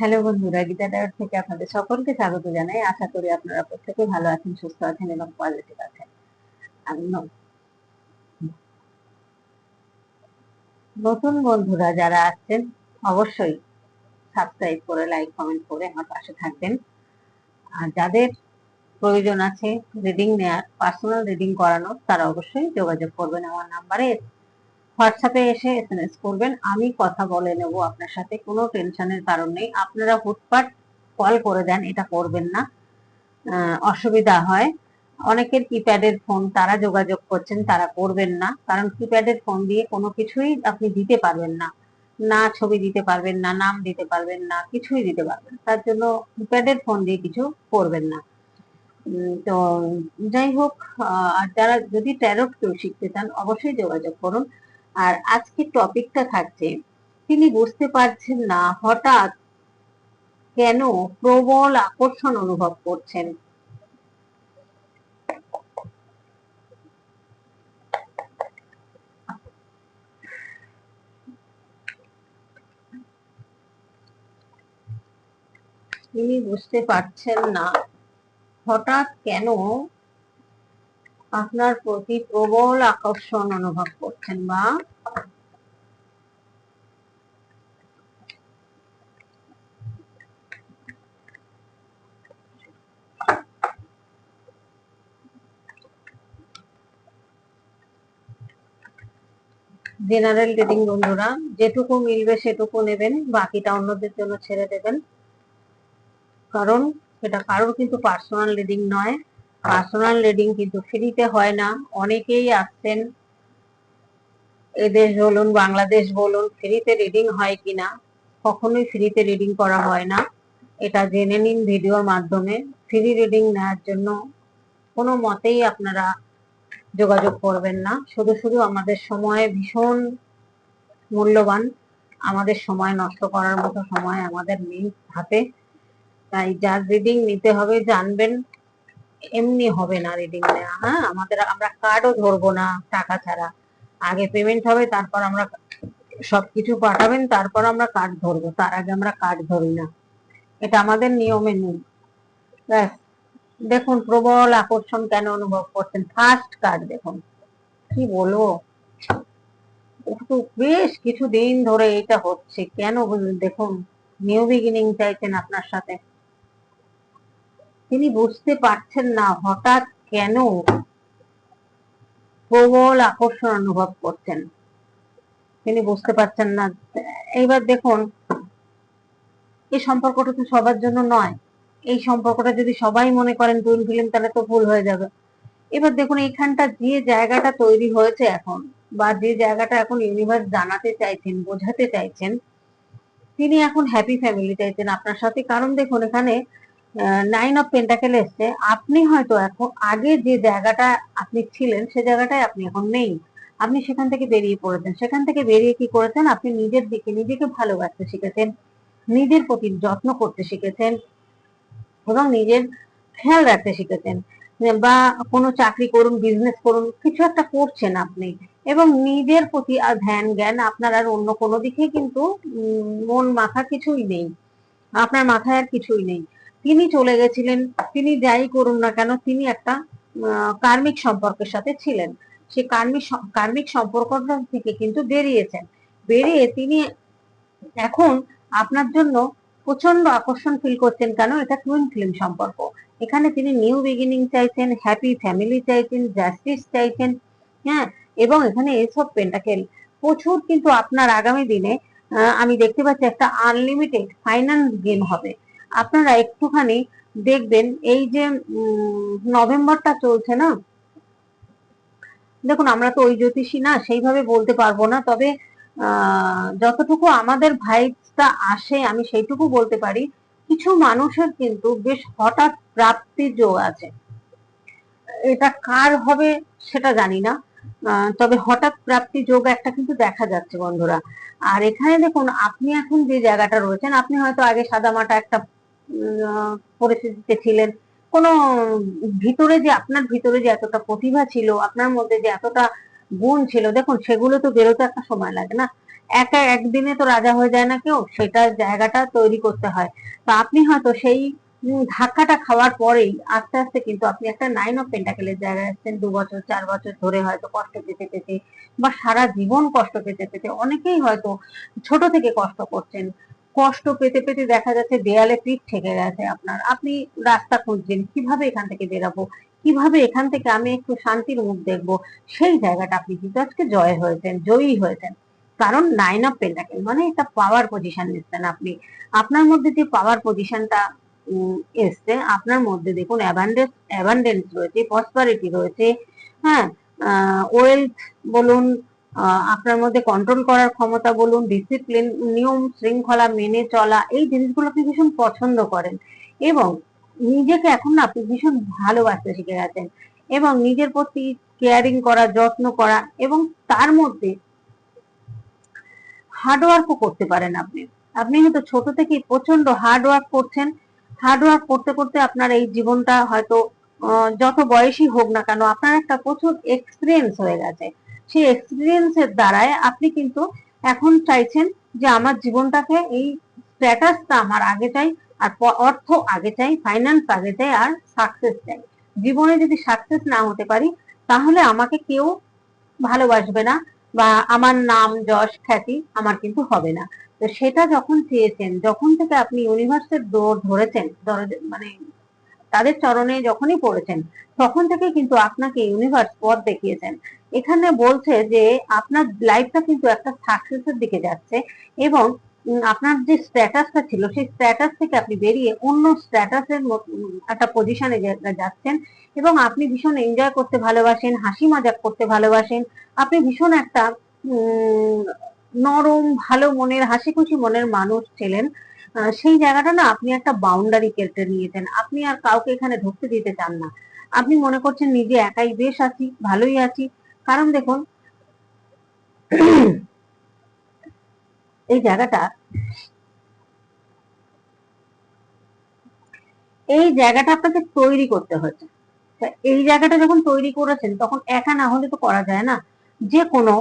Hello বন্ধুরা Gita diet থেকে আপনাদের সকলকে স্বাগত জানাই। আশা করি আপনারা প্রত্যেকে ভালো আছেন, সুস্থ আছেন এবং পজিটিভ আছেন। নতুন বন্ধুরা যারা আছেন অবশ্যই সাবস্ক্রাইব করে লাইক কমেন্ট করে আমার পাশে থাকবেন। আর যাদের প্রয়োজন আছে রিডিং নেয়ার পার্সোনাল রিডিং করানোর, তারা অবশ্যই যোগাযোগ করবেন আমার নাম্বারে হোয়াটসঅ্যাপে এসে এসএমএস করবেন, আমি কথা বলে নেব আপনার সাথে, কোনো টেনশনের কারণ নেই। আপনারা হুটপাট কল করে দেন, এটা করবেন না। অসুবিধা হয়। অনেকের কিপ্যাডের ফোন তারা যোগাযোগ করছেন, তারা করবেন না। কারণ কিপ্যাডের ফোন দিয়ে কোনো কিছুই আপনি দিতে পারবেন না। না ছবি দিতে পারবেন না, নাম দিতে পারবেন না, কিছুই দিতে পারবেন তার জন্য কিপ্যাডের ফোন দিয়ে কিছু করবেন না। তো যাই হোক আর যারা যদি ট্যারোট কেউ শিখতে চান, অবশ্যই যোগাযোগ করুন। আর আজকে টপিকটা থাকছে, তিনি বুঝতে পারছেন না হঠাৎ কেন প্রবল আকর্ষণ অনুভব করছেন। তিনি বুঝতে পারছেন না হঠাৎ কেন আপনার প্রতি প্রবল আকর্ষণ অনুভব করছেন বা জেনারেল রিডিং বন্ধুরা, যেটুকু মিলবে সেটুকু নেবেন, বাকিটা অন্যদের জন্য ছেড়ে দেবেন। কারণ, এটা কারোর কিন্তু পার্সোনাল রিডিং নয়। পার্সোনাল রিডিং কিন্তু ফ্রিতে হয় না। অনেকেই আসছেন এদেশ বলুন, বাংলাদেশ বলুন, ফ্রিতে রিডিং হয় কিনা, কখনোই ফ্রিতে রিডিং করা হয় না। এটা জেনে নিন ভিডিওর মাধ্যমে। ফ্রি রিডিং নেওয়ার জন্য কোনো মতেই আপনারা যোগাযোগ করবেন না। শুধু শুধু আমাদের সময় ভীষণ মূল্যবান। আমাদের সময় নষ্ট করার মতো সময় আমাদের নেই হাতে। তাই যার রিডিং নিতে হবে জানবেন। এমনি হবে না রিডিং নেওয়া হ্যাঁ আমাদের, আমরা কার্ডও ধরবো না টাকা ছাড়া। আগে পেমেন্ট হবে, তারপর আমরা সবকিছু পাঠাবেন, তারপর আমরা কার্ড ধরবো। তার আগে আমরা কার্ড ধরি না। এটা আমাদের নিয়মে নেই। ব্যাস। দেখুন, প্রবল আকর্ষণ কেন অনুভব করছেন? ফার্স্ট কার্ড দেখুন। কি বলব? বেশ কিছুদিন ধরে এটা হচ্ছে। কেন? দেখুন নিউ বিগিনিং চাইছেন আপনার সাথে। তিনি বুঝতে পারছেন না হঠাৎ কেন প্রবল আকর্ষণ অনুভব করছেন। তিনি বুঝতে পারছেন না। এইবার দেখুন, এই সম্পর্কটা তো সবার জন্য নয়। এই সম্পর্কটা যদি সবাই মনে করেন টুইন ফিল্ম তাহলে তো ভুল হয়ে যাবে। এবার দেখুন এখানটা যে জায়গাটা তৈরি হয়েছে এখন, বা যে জায়গাটা এখন ইউনিভার্স জানাতে চাইছেন, বোঝাতে চাইছেন, তিনি এখন হ্যাপি ফ্যামিলি চাইছেন আপনার সাথে। কারণ দেখুন, এখানে নাইন অফ পেন্টাকেল এসছে। আপনি হয়তো এখন আগে যে জায়গাটা আপনি ছিলেন, সে জায়গাটায় আপনি এখন নেই। আপনি সেখান থেকে বেরিয়ে পড়েছেন। সেখান থেকে বেরিয়ে কি করেছেন? আপনি নিজের দিকে, নিজেকে ভালোবাসতে শিখেছেন। নিজের প্রতি যত্ন করতে শিখেছেন এবং নিজের খেয়াল রাখতে শিখেছেন। বা কোনো চাকরি করুন বিজনেস করুন, কিছু একটা করছেন আপনি এবং নিজের প্রতি আর ধ্যান, জ্ঞান আপনার আর অন্য কোনো দিকে কিন্তু মন, মাথা কিছুই নেই। আপনার মাথায় আর কিছুই নেই। তিনি চলে গেছিলেন, তিনি যাই করুন না কেন, তিনি একটা কার্মিক সম্পর্কের সাথে ছিলেন। সে কার্মিক কার্মিক সম্পর্কটা থেকে কিন্তু বেরিয়েছেন। বেরিয়ে তিনি এখন আপনার জন্য প্রচণ্ড আকর্ষণ ফিল করছেন কেন? এটা টুইন ফিল্ম সম্পর্ক। এখানে তিনি নিউ বিগিনিং চাইছেন হ্যাপি ফ্যামিলি চাইছেন জাস্টিস চাইছেন হ্যাঁ? এবং এখানে এসব পেন্টাকেল প্রচুর কিন্তু আপনার আগামী দিনে আমি দেখতে পাচ্ছি একটা আনলিমিটেড ফাইন্যান্স গেম হবে। আপনারা একটুখানি দেখবেন, এই যে নভেম্বরটা চলছে না? দেখুন, আমরা তো ওই জ্যোতিষী না, সেইভাবে বলতে পারব না, তবে যতটুকু আমাদের ভাইবসটা আসে, আমি সেইটুকু বলতে পারি, কিছু মানুষের কিন্তু বেশ হঠাৎ প্রাপ্তির যোগ আছে। এটা কার হবে সেটা জানি না তবে হঠাৎ প্রাপ্তি যোগ একটা কিন্তু দেখা যাচ্ছে বন্ধুরা। আর এখানে দেখুন, আপনি এখন যে জায়গাটা রয়েছেন, আপনি হয়তো আগে সাদামাটা একটা পরিস্থিতিতে ছিলেন। কোনো ভিতরে যে, আপনার ভিতরে যে এতটা প্রতিভা ছিল, আপনার মধ্যে যে এতটা গুণ ছিল, দেখুন, সেগুলো তো বেরোতে একটা সময় লাগে না। একা একদিনে তো রাজা হয়ে যায় না কেউ সেটা জায়গাটা তৈরি করতে হয়। তো আপনি হয়তো সেই ধাক্কাটা খাওয়ার পরেই আস্তে আস্তে কিন্তু আপনি একটা নাইন অফ পেন্টাকেলের জায়গায় আসছেন, দু বছর, চার বছর ধরে হয়তো কষ্ট পেতে পেতে বা সারা জীবন কষ্ট পেতে পেতে অনেকেই হয়তো ছোট থেকে কষ্ট করছেন। কষ্ট পেতে পেতে দেখা যাচ্ছে দেয়ালে পিঠ ঠেকে গেছে আপনার। আপনি রাস্তা খুঁজছেন, কীভাবে এখান থেকে বেরাবো? কীভাবে এখান থেকে আমি একটু শান্তির মুখ দেখব? সেই জায়গাটা আপনি কিন্তু আজকে জয় হয়েছেন, জয়ী হয়েছেন। কারণ নাইন অফ পেন্টাকেল মানে একটা পাওয়ার পজিশন নিচ্ছেন আপনি। আপনার মধ্যে যে পাওয়ার পজিশনটা এসছে, আপনার মধ্যে দেখুন অ্যাবান্ডেন্স অ্যাবান্ডেন্স রয়েছে প্রসপারিটি রয়েছে হ্যাঁ ওয়েলথ বলুন আপনার মধ্যে কন্ট্রোল করার ক্ষমতা বলুন ডিসিপ্লিন নিয়ম শৃঙ্খলা মেনে চলা, এই জিনিসগুলো আপনি ভীষণ পছন্দ করেন এবং নিজেকে এখন না আপনি ভীষণ ভালোবাসতে শিখে গেছেন এবং নিজের প্রতি কেয়ারিং করা, যত্ন করা এবং তার মধ্যে হার্ডওয়ার্কও করতে পারেন আপনি। আপনি হয়তো ছোট থেকে প্রচণ্ড হার্ডওয়ার্ক করছেন। হার্ডওয়ার্ক করতে করতে আপনার এই জীবনটা হয়তো যত বয়সী হোক না কেন আপনার একটা প্রচুর এক্সপিরিয়েন্স হয়ে গেছে। সেই এক্সপিরিয়েন্সের দ্বারাই আপনি কিন্তু এখন চাইছেন যে আমার জীবনটাকে এই স্ট্যাটাসটা আমার আগে চাই, আর অর্থ আগে চাই ফাইন্যান্স আগে চাই, আর সাকসেস চাই। জীবনে যদি সাকসেস না হতে পারি, তাহলে আমাকে কেউ ভালোবাসবে না বা আমার নাম যশ খ্যাতি আমার কিন্তু হবে না। তো সেটা যখন চেয়েছেন, যখন থেকে আপনি ইউনিভার্সের দৌড় ধরেছেন মানে তাদের চরণে যখনই পড়েছেন, তখন থেকে কিন্তু আপনাকে ইউনিভার্স পথ দেখিয়েছেন। এখানে বলছে যে আপনার লাইফটা কিন্তু একটা সাকসেসের দিকে যাচ্ছে এবং আপনার যে স্ট্যাটাসটা ছিল, সেই স্ট্যাটাস থেকে আপনি বেরিয়ে অন্য স্ট্যাটাসের একটা পজিশনে যাচ্ছেন এবং আপনি ভীষণ এনজয় করতে ভালোবাসেন, হাসি মজাক করতে ভালোবাসেন। আপনি ভীষণ একটা নরম, ভালো মনের হাসি খুশি মনের মানুষ ছিলেন। সেই জায়গাটা না আপনি একটা বাউন্ডারি কেটে নিয়েছেন। আপনি আর কাউকে এখানে ঢুকতে দিতে চান না। আপনি মনে করছেন নিজে একাই বেশ আছি, ভালোই আছি। কারণ দেখুন, এই জায়গাটা এই জায়গাটা আপনাকে তৈরি করতে হচ্ছে এই জায়গাটা যখন তৈরি করেছেন, তখন একা না হলে তো করা যায় না। যে কোনো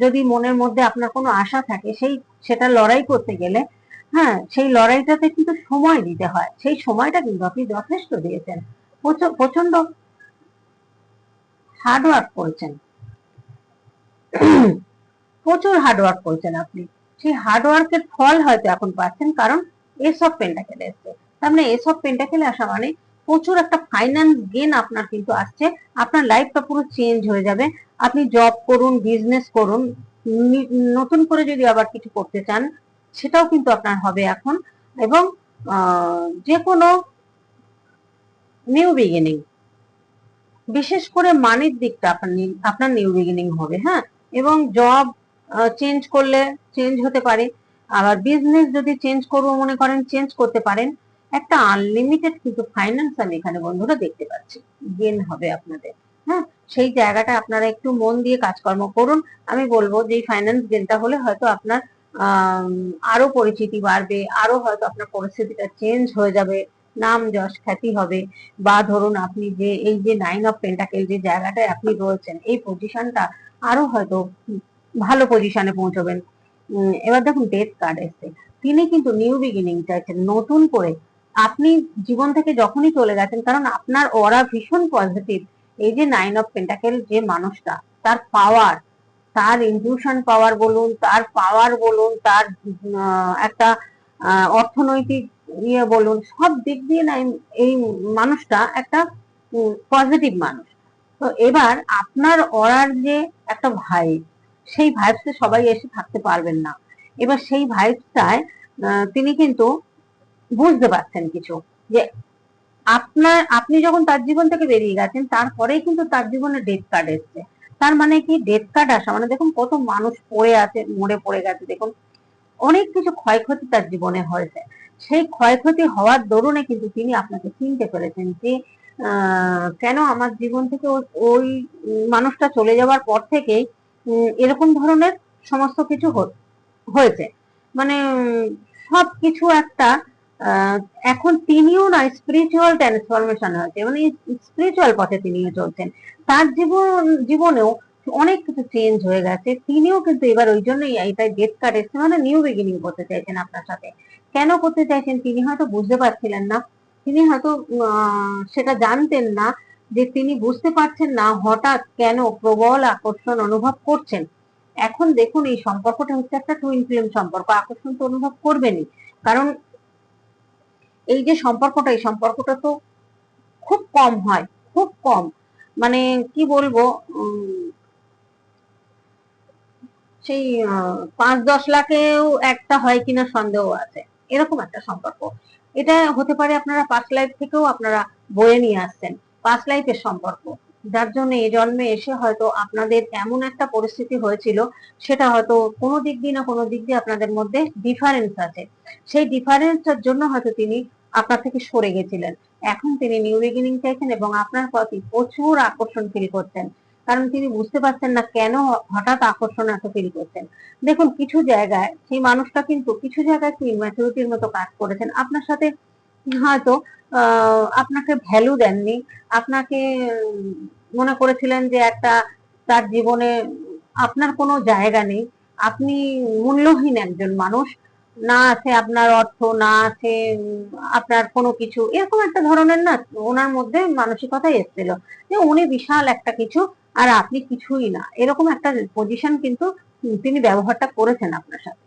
যদি মনের মধ্যে আপনার কোনো আশা থাকে, সেই, সেটা লড়াই করতে গেলে হ্যাঁ সেই লড়াইটাতে কিন্তু সময় দিতে হয়। সেই সময়টা কিন্তু আপনি যথেষ্ট দিয়েছেন। প্রচ- প্রচণ্ড হার্ডওয়ার্ক করেছেন। প্রচুর হার্ডওয়ার্ক করেছেন আপনি। সেই হার্ডওয়ার্কের ফল হয়তো এখন পাচ্ছেন কারণ এসব পেন্টাকেলে এসছে। তার মানে এসব পেন্টাকেলে আসা মানে প্রচুর একটা ফাইন্যান্স গেন আপনার কিন্তু আসছে। আপনার লাইফটা পুরো চেঞ্জ হয়ে যাবে। আপনি জব করুন বিজনেস করুন নতুন করে যদি আবার কিছু করতে চান, সেটাও কিন্তু আপনার হবে এখন। এবং যে কোনো নিউ বিগিনিং বিশেষ করে মানির দিকটা আপনার আপনার নিউ বিগিনিং হবে হ্যাঁ? এবং জব চেঞ্জ করলে চেঞ্জ হতে পারে। আবার বিজনেস যদি চেঞ্জ করব মনে করেন চেঞ্জ করতে পারেন, একটা আনলিমিটেড কিন্তু ফাইন্যান্স আমি এখানে বন্ধুরা দেখতে পাচ্ছি। গেন হবে আপনাদের হ্যাঁ? সেই জায়গাটা আপনারা একটু মন দিয়ে কাজকর্ম করুন। আমি বলব যে ফাইন্যান্স গেনটা হলে হয়তো আপনার আরও পরিচিতি বাড়বে, আরও হয়তো আপনার পরিস্থিতিটা চেঞ্জ হয়ে যাবে। নাম যশ খ্যাতি হবে। বা ধরুন আপনি যে, এই যে নাইন অফ পেন্টাকেল যে জায়গাটায় আপনি রয়েছেন, এই পজিশনটা আরও হয়তো ভালো পজিশনে পৌঁছবেন। এবার দেখুন ডেথ কার্ড এসছে। তিনি কিন্তু নিউ বিগিনিং চাইছেন, নতুন করে। আপনি জীবন থেকে যখনই চলে গেছেন, কারণ আপনার ওরা ভীষণ পজিটিভ এই যে নাইন অফ পেন্টাকেল যে মানুষটা, তার পাওয়ার তার ইনটিউশন পাওয়ার বলুন, তার পাওয়ার বলুন, তার একটা অর্থনৈতিক ইয়ে বলুন, সব দিক দিয়ে না এই- মানুষটা একটা পজিটিভ মানুষ। তো এবার আপনার অরার যে একটা ভাই সেই ভাইবসে সবাই এসে থাকতে পারবেন না। এবার সেই ভাইবসটায় তিনি কিন্তু বুঝতে পারছেন কিছু, যে আপনার, আপনি যখন তার জীবন থেকে বেরিয়ে গেছেন, তারপরেই কিন্তু তার জীবনে ডেথ কার্ড এসছে। তার মানে কি? ডেথ কার্ড আসা মানে দেখুন কত মানুষ পড়ে আছে, মরে পড়ে গেছে, দেখুন। অনেক কিছু ক্ষয়ক্ষতি তার জীবনে হয়েছে। সেই ক্ষয়ক্ষতি হওয়ার দরুনে কিন্তু তিনি আপনাকে চিনতে পেরেছেন যে কেন আমার জীবন থেকে ওই মানুষটা চলে যাওয়ার পর উম, এরকম ধরনের সমস্ত কিছু হয়েছে। মানে সব কিছু একটা এখন তিনিও না স্পিরিচুয়াল ট্রান্সফরমেশন হয়েছে মানে স্পিরিচুয়াল পথে তিনিও চলছেন। তার জীবন জীবনেও অনেক কিছু চেঞ্জ হয়ে গেছে। তিনিও কিন্তু এবার ওই জন্যই এটাই ডেথ কার্ড এসছে। মানে নিউ বিগিনিং করতে চাইছেন আপনার সাথে। কেন করতে চাইছেন তিনি হয়তো বুঝতে পারছিলেন না। তিনি হয়তো সেটা জানতেন না যে তিনি বুঝতে পারছেন না হঠাৎ কেন প্রবল আকর্ষণ অনুভব করছেন। এখন দেখুন এই সম্পর্কটা হচ্ছে একটা টুইন ফ্লেম সম্পর্ক, আকর্ষণ তো অনুভব করবেনই। কারণ এই যে সম্পর্কটা, এই সম্পর্কটা তো খুব কম হয়, খুব কম। মানে কি বলব সেই পাঁচ দশ লাখেও একটা হয় কিনা সন্দেহ আছে। এরকম একটা সম্পর্ক। এটা হতে পারে আপনারা পাস্ট লাইফ থেকেও আপনারা বয়ে নিয়ে আসছেন পাস্ট লাইফের সম্পর্ক। যার জন্য এই জন্মে এসে হয়তো আপনাদের এমন একটা পরিস্থিতি হয়েছিল, সেটা হয়তো কোনো দিক দিয়ে না কোনো দিক দিয়ে আপনাদের মধ্যে ডিফারেন্স আছে। সেই ডিফারেন্সের জন্য হয়তো তিনি আপনার থেকে সরে গেছিলেন। এখন তিনি নিউ বিগিনিং চাইছেন এবং আপনার প্রতি প্রচুর আকর্ষণ ফিল করছেন। কারণ তিনি বুঝতে পারছেন না কেন হঠাৎ আকর্ষণ এত ফিল করছেন। দেখুন, কিছু জায়গায় সেই মানুষটা কিন্তু কিছু জায়গায় একটু ইম্যাচুরিটির মতো কাজ করেছেন। আপনার সাথে হয়তো আপনাকে ভ্যালু দেননি। আপনাকে মনে করেছিলেন যে একটা তার জীবনে আপনার কোনো জায়গা নেই। আপনি মূল্যহীন একজন মানুষ। না আছে আপনার অর্থ, না আছে, আপনার কোনো কিছু, এরকম একটা ধরনের না ওনার মধ্যে মানসিকতা এসেছিল যে উনি বিশাল একটা কিছু আর আপনি কিছুই না। এরকম একটা পজিশন কিন্তু তিনি ব্যবহারটা করেছেন আপনার সাথে।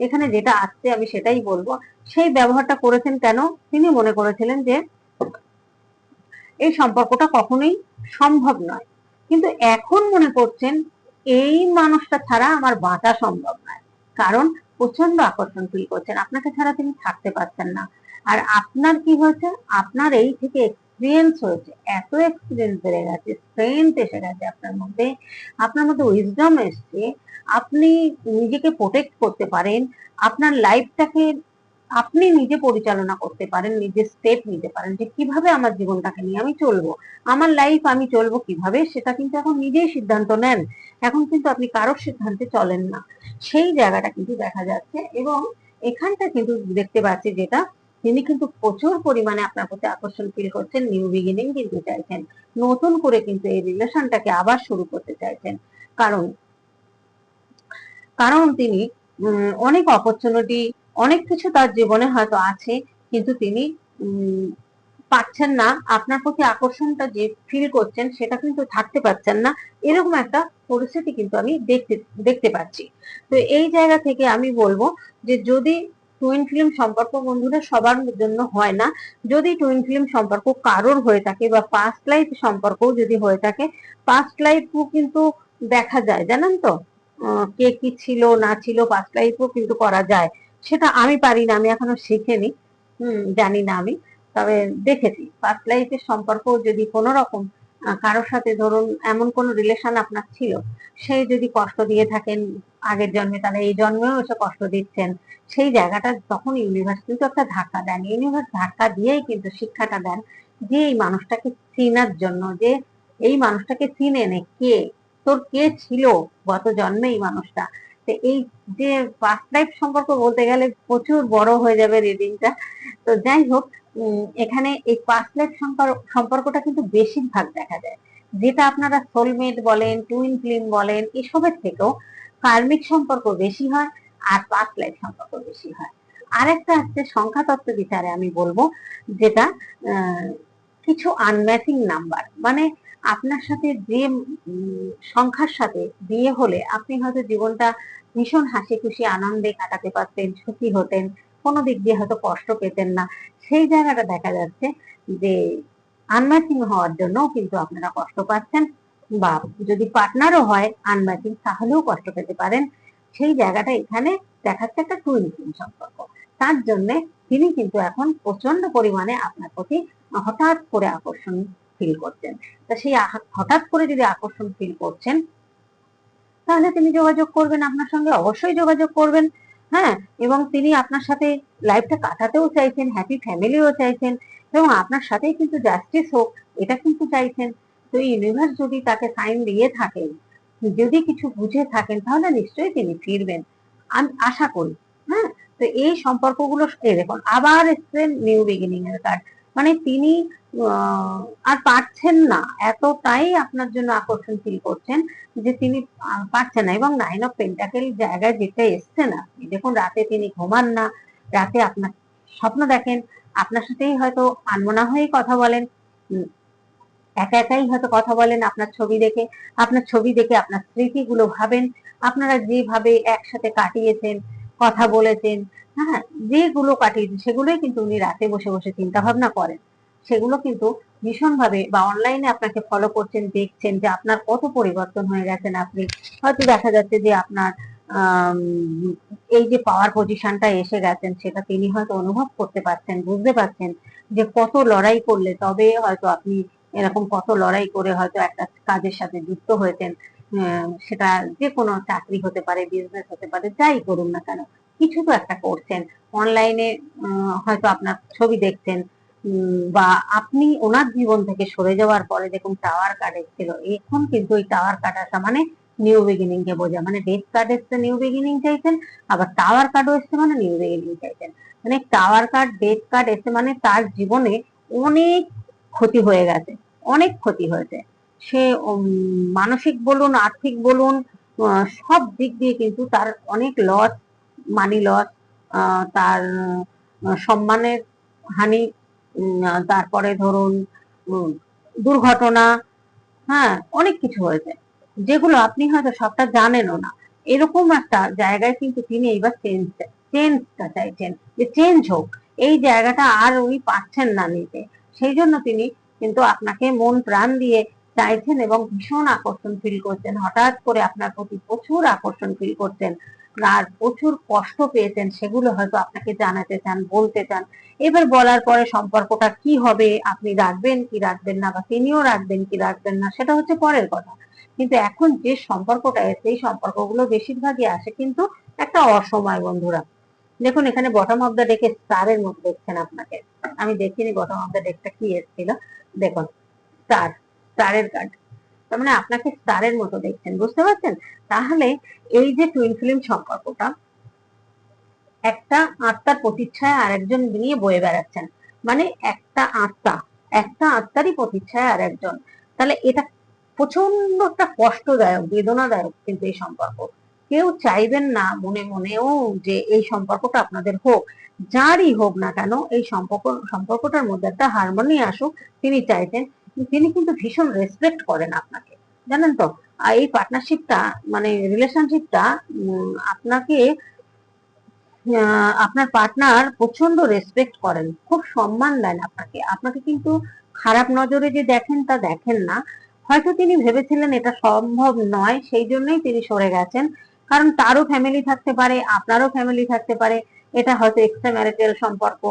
এখানে যেটা আসছে আমি সেটাই বলব। সেই ব্যবহারটা করেছেন কেন? তিনি মনে করেছিলেন যে এই সম্পর্কটা কখনোই সম্ভব নয়। কিন্তু এখন মনে করছেন, এই মানুষটা ছাড়া আমার বাঁচা সম্ভব নয়। কারণ প্রচণ্ড আকর্ষণ ফিল করছেন। আপনাকে ছাড়া তিনি থাকতে পারছেন না। আর আপনার কি হয়েছে? আপনার এই থেকে এক্সপিরিয়েন্স হয়েছে। এত এক্সপিরিয়েন্স বেড়ে গেছে স্ট্রেংথ এসে গেছে আপনার মধ্যে। আপনার মধ্যে উইজডম এসছে। আপনি নিজেকে প্রোটেক্ট করতে পারেন। আপনার লাইফটাকে আপনি নিজে পরিচালনা করতে পারেন নিজের স্টেপ নিতে পারেন যে কীভাবে আমার জীবনটাকে নিয়ে আমি চলবো। আমার লাইফ আমি চলবো কীভাবে সেটা কিন্তু এখন নিজেই সিদ্ধান্ত নেন। এখন কিন্তু আপনি কারোর সিদ্ধান্তে চলেন না। সেই জায়গাটা কিন্তু দেখা যাচ্ছে এবং এখানটা কিন্তু দেখতে পাচ্ছি যেটা তিনি কিন্তু প্রচুর পরিমাণে আপনার প্রতি আকর্ষণ ফিল করছেন নিউ বিগিনিং কিন্তু চাইছেন। নতুন করে কিন্তু এই রিলেশনটাকে আবার শুরু করতে চাইছেন। কারণ কারণ তিনি অনেক অপরচুনিটি অনেক কিছু তার জীবনে হয়তো আছে, কিন্তু তিনি পাচ্ছেন না। আপনার প্রতি আকর্ষণটা যে ফিল করছেন, সেটা কিন্তু থাকতে পারছেন না। এরকম একটা পরিস্থিতি কিন্তু আমি দেখতে দেখতে পাচ্ছি। তো এই জায়গা থেকে আমি বলব যে যদি টুইন ফিল্ম সম্পর্ক বন্ধুরা সবার জন্য হয় না, যদি টুইন ফিল্ম সম্পর্ক কারোর হয়ে থাকে বা পাস্ট লাইফ সম্পর্ক যদি হয়ে থাকে পাস্ট লাইফও কিন্তু দেখা যায়, জানেন তো? কে কি ছিল, না ছিল পাস্ট লাইফও কিন্তু করা যায়। সেটা আমি পারি না, আমি এখনও শিখিনি। হুম, জানি না আমি। তবে দেখেছি পাস্ট লাইফের সম্পর্ক যদি কোনো রকম কারোর সাথে ধরুন এমন কোনো রিলেশন আপনার ছিল, সে যদি কষ্ট দিয়ে থাকেন আগের জন্মে, তাহলে এই জন্মেও এসে কষ্ট দিচ্ছেন। সেই জায়গাটা তখন ইউনিভার্স কিন্তু একটা ধাক্কা দেন ইউনিভার্স ধাক্কা দিয়েই কিন্তু শিক্ষাটা দেন যে এই মানুষটাকে চিনার জন্য, যে এই মানুষটাকে চিনে নে কে, তোর কে ছিল গত জন্মে এই মানুষটা। তো এই যে পাস্ট লাইফ সম্পর্ক বলতে গেলে প্রচুর বড় হয়ে যাবে রিডিংটা তো যাই হোক এখানে এই পাস্ট লাইফ সম্পর্কটা কিন্তু বেশিরভাগ দেখা যায়। যেটা আপনারা সোলমেট বলেন টুইন ফিল্ম বলেন, এসবের থেকেও কার্মিক সম্পর্ক বেশি হয় আর পাস্ট লাইফ সম্পর্ক বেশি হয়। আরেকটা হচ্ছে সংখ্যা তত্ত্ব বিচারে আমি বলব, যেটা কিছু আনম্যাচিং নাম্বার মানে আপনার সাথে যে সংখ্যার সাথে বিয়ে হলে আপনি হয়তো জীবনটা ভীষণ হাসি খুশি, আনন্দে কাটাতে পারতেন, সুখী হতেন, কোনো দিক দিয়ে হয়তো কষ্ট পেতেন না। সেই জায়গাটা দেখা যাচ্ছে যে আনম্যাচিং হওয়ার জন্য কিন্তু আপনারা কষ্ট পাচ্ছেন বা যদি পার্টনারও হয় আনম্যাচিং তাহলেও কষ্ট পেতে পারেন। সেই জায়গাটা এখানে দেখাচ্ছে একটা টুইন সম্পর্ক। তার জন্য তিনি কিন্তু এখন প্রচণ্ড পরিমাণে আপনার প্রতি হঠাৎ করে আকর্ষণ। ফিল করছেন। তা সেই হঠাৎ করে যদি আকর্ষণ ফিল করছেন, তাহলে তিনি যোগাযোগ করবেন আপনার সঙ্গে, অবশ্যই যোগাযোগ করবেন হ্যাঁ? এবং তিনি আপনার সাথে লাইফটা কাটাতেও চাইছেন হ্যাপি ফ্যামিলিও চাইছেন, এবং আপনার সাথেই কিন্তু জাস্টিস হোক, এটা কিন্তু চাইছেন। তো ইউনিভার্স যদি তাকে সাইন দিয়ে থাকেন, যদি কিছু বুঝে থাকেন, তাহলে নিশ্চয়ই তিনি ফিরবেন। আমি আশা করি হ্যাঁ? তো এই সম্পর্কগুলো, এই দেখুন, আবার এসছেন নিউ বিগিনিং এর কার্ড মানে তিনি আর পারছেন না। এতটাই আপনার জন্য আকর্ষণ ফিল করছেন যে তিনি পারছেন না। এবং নাইন অফ পেন্টাকেল জায়গায় যেটা এসছেন আপনি। দেখুন, রাতে তিনি ঘুমান না। রাতে আপনার স্বপ্ন দেখেন। আপনার সাথেই হয়তো আনমনা হয়েই কথা বলেন। একা একাই হয়তো কথা বলেন আপনার ছবি দেখে। আপনার ছবি দেখে আপনার স্মৃতিগুলো ভাবেন। আপনারা যেভাবে একসাথে কাটিয়েছেন কথা বলেছেন হ্যাঁ যেগুলো কাটিয়েছেন সেগুলোই কিন্তু উনি রাতে বসে বসে চিন্তা ভাবনা করেন। সেগুলো কিন্তু ভীষণভাবে বা অনলাইনে আপনাকে ফলো করছেন, দেখছেন যে আপনার কত পরিবর্তন হয়ে গেছেন আপনি। হয়তো দেখা যাচ্ছে যে আপনার এই যে পাওয়ার পজিশনটা এসে গেছেন, সেটা তিনি হয়তো অনুভব করতে পারছেন, বুঝতে পারছেন যে কত লড়াই করলে তবে হয়তো আপনি এরকম কত লড়াই করে হয়তো একটা কাজের সাথে যুক্ত হয়েছেন। সেটা যে কোনো চাকরি হতে পারে বিজনেস হতে পারে, যাই করুন না কেন, কিছু তো একটা করছেন। অনলাইনে হয়তো আপনার ছবি দেখছেন বা আপনি ওনার জীবন থেকে সরে যাওয়ার পরে দেখুন টাওয়ার কার্ড এসেছিল, এখন কিন্তু ওই টাওয়ার কার্ড আসা মানে নিউ বিগিনিং কে বোঝা মানে ডেথ কার্ড এসছে নিউ বিগিনিং চাইছেন, আবার টাওয়ার কার্ডও এসছে মানে নিউ বিগিনিং চাইছেন। মানে টাওয়ার কার্ড ডেথ কার্ড এসে মানে তার জীবনে অনেক ক্ষতি হয়ে গেছে, অনেক ক্ষতি হয়েছে। সে মানসিক বলুন, আর্থিক বলুন সব দিক দিয়ে কিন্তু তার অনেক লস মানি লস তার সম্মানের হানি তারপরে ধরুন দুর্ঘটনা হ্যাঁ অনেক কিছু হয়েছে। যেগুলো আপনি হয়তো সবটা জানেনও না। এরকম একটা জায়গায় কিন্তু তিনি এইবার চেঞ্জ চেঞ্জটা চাইছেন। যে চেঞ্জ হোক, এই জায়গাটা আর উনি পাচ্ছেন না নিতে। সেই জন্য তিনি কিন্তু আপনাকে মন প্রাণ দিয়ে চাইছেন এবং ভীষণ আকর্ষণ ফিল করছেন। হঠাৎ করে আপনার প্রতি প্রচুর আকর্ষণ ফিল করছেন আর প্রচুর কষ্ট পেয়েছেন, সেগুলো হয়তো আপনাকে জানাতে চান, বলতে চান। এবার বলার পরে সম্পর্কটা কি হবে, আপনি রাখবেন কি রাখবেন না বা তিনিও রাখবেন কি রাখবেন না, সেটা হচ্ছে পরের কথা। কিন্তু এখন যে সম্পর্কটা সেই সম্পর্কগুলো বেশিরভাগই আসে কিন্তু একটা অসময়, বন্ধুরা। দেখুন, এখানে বটম অফ দ্য ডেকে স্টারের মতো দেখছেন আপনাকে। আমি দেখিনি বটম অফ দ্য ডেকটা কি এসেছিল। দেখুন স্টার স্টারের কার্ড তার মানে আপনাকে স্টারের মতো দেখছেন, বুঝতে পারছেন? তাহলে এই যে টুইন ফিল্ম সম্পর্কটা, একটা আত্মার প্রতিচ্ছায়া আরেকজন নিয়ে বয়ে বেড়াচ্ছেন। মানে একটা আত্মা, একটা আত্মারই প্রতিচ্ছায়া আরেকজন। তাহলে এটা প্রচণ্ড একটা কষ্টদায়ক, বেদনাদায়ক কিন্তু এই সম্পর্ক। কেউ চাইবেন না মনে মনেও যে এই সম্পর্কটা আপনাদের হোক। যারই হোক না কেন, এই সম্পর্ক, সম্পর্কটার মধ্যে একটা হারমোনি আসুক, তিনি চাইছেন তিনি কিন্তু ভীষণ রেসপেক্ট করেন আপনাকে। জানেন তো এই পার্টনারশিপটা মানে রিলেশনশিপটা আপনাকে আপনার পার্টনার প্রচণ্ড রেসপেক্ট করেন, খুব সম্মান দেন আপনাকে। আপনাকে কিন্তু খারাপ নজরে যে দেখেন, তা দেখেন না। হয়তো তিনি ভেবেছিলেন এটা সম্ভব নয়, সেই জন্যই তিনি সরে গেছেন। কারণ তারও ফ্যামিলি থাকতে পারে, আপনারও ফ্যামিলি থাকতে পারে। এটা হয়তো এক্সট্রা ম্যারিটাল সম্পর্ক।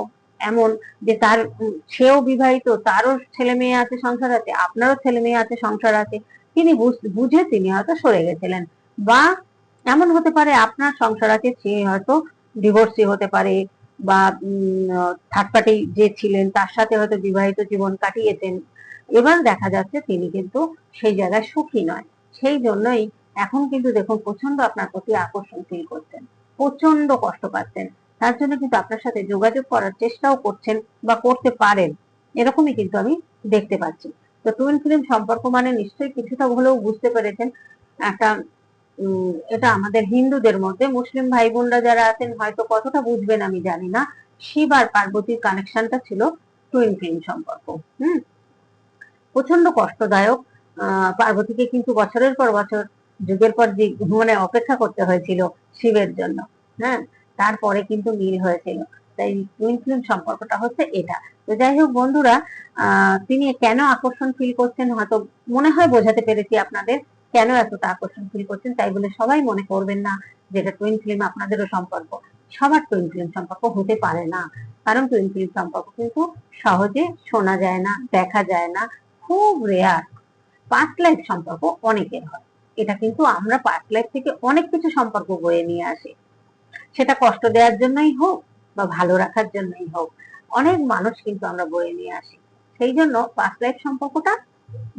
এমন যে তার, সেও বিবাহিত, তারও ছেলে মেয়ে আছে সংসার আছে, আপনারও ছেলে মেয়ে আছে সংসার আছে, তিনি বুঝ- তিনি হয়তো সরে গেছিলেন। বা এমন হতে পারে আপনার সংসার আছে, সে হয়তো ডিভোর্সি হতে পারে বা থার্ড পার্টি যে ছিলেন, তার সাথে হয়তো বিবাহিত জীবন কাটিয়েছেন। এবার দেখা যাচ্ছে তিনি কিন্তু সেই জায়গায় সুখী নয়। সেই জন্যই এখন কিন্তু দেখুন প্রচণ্ড আপনার প্রতি আকর্ষণ ফিল করছেন। প্রচণ্ড কষ্ট পাচ্ছেন। তার জন্য কিন্তু আপনার সাথে যোগাযোগ করার চেষ্টাও করছেন বা করতে পারেন। এরকমই কিন্তু আমি দেখতে পাচ্ছি। তো টুইন ফিল্ম সম্পর্ক মানে নিশ্চয়ই কিছুটা হলেও বুঝতে পেরেছেন। একটা এটা আমাদের হিন্দুদের মধ্যে। মুসলিম ভাই বোনরা যারা আছেন, হয়তো কতটা বুঝবেন আমি জানি না। শিব আর পার্বতীর কানেকশনটা ছিল টুইন ফিল্ম সম্পর্ক, হুম? প্রচণ্ড কষ্টদায়ক। পার্বতীকে কিন্তু বছরের পর বছর, যুগের পর যুগ মানে অপেক্ষা করতে হয়েছিল শিবের জন্য হ্যাঁ? তারপরে কিন্তু মিল হয়েছিল। তাই টুইন ফিল্ম সম্পর্কটা হচ্ছে এটা। তো যাই হোক বন্ধুরা তিনি কেন আকর্ষণ ফিল করছেন? হয়তো মনে হয় বোঝাতে পেরেছি আপনাদের কেন এতটা আকর্ষণ ফিল করছেন, তাই বলে সবাই মনে করবেন না যে এটা টুইন ফিল্ম আপনাদেরও সম্পর্ক। সবার টুইন ফিল্ম সম্পর্ক হতে পারে না। কারণ টুইন ফিল্ম সম্পর্ক কিন্তু সহজে শোনা যায় না, দেখা যায় না। খুব রেয়ার পাস্ট লাইফ সম্পর্ক অনেকের হয়। এটা কিন্তু আমরা পাস্ট লাইফ থেকে অনেক কিছু সম্পর্ক বয়ে নিয়ে আসি। সেটা কষ্ট দেওয়ার জন্যই হোক বা ভালো রাখার জন্যই হোক, অনেক মানুষ কিন্তু আমরা বয়ে নিয়ে আসি। সেই জন্য পাস্ট লাইফ সম্পর্কটা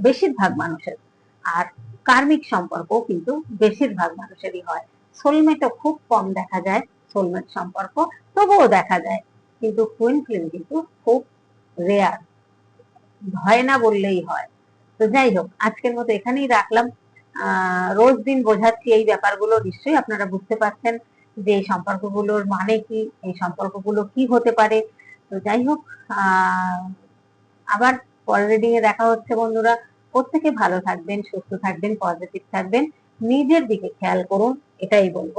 বেশিরভাগ মানুষের, আর কার্মিক সম্পর্ক কিন্তু বেশিরভাগ মানুষেরই হয়। সোলমেটও খুব কম দেখা যায় সোলমেট সম্পর্ক তবুও দেখা যায়, কিন্তু কুইন ফিল্ম কিন্তু খুব রেয়ার হয় না বললেই হয়। তো যাই হোক, আজকের মতো এখানেই রাখলাম। রোজ দিন বোঝাচ্ছি এই ব্যাপারগুলো, নিশ্চয়ই আপনারা বুঝতে পারছেন। যে এই সম্পর্কগুলোর মানে কি, এই সম্পর্কগুলো কি হতে পারে? তো যাই হোক আবার পরের রিডিং এ দেখা হচ্ছে বন্ধুরা। প্রত্যেকে ভালো থাকবেন, সুস্থ থাকবেন পজিটিভ থাকবেন। নিজের দিকে খেয়াল করুন, এটাই বলব।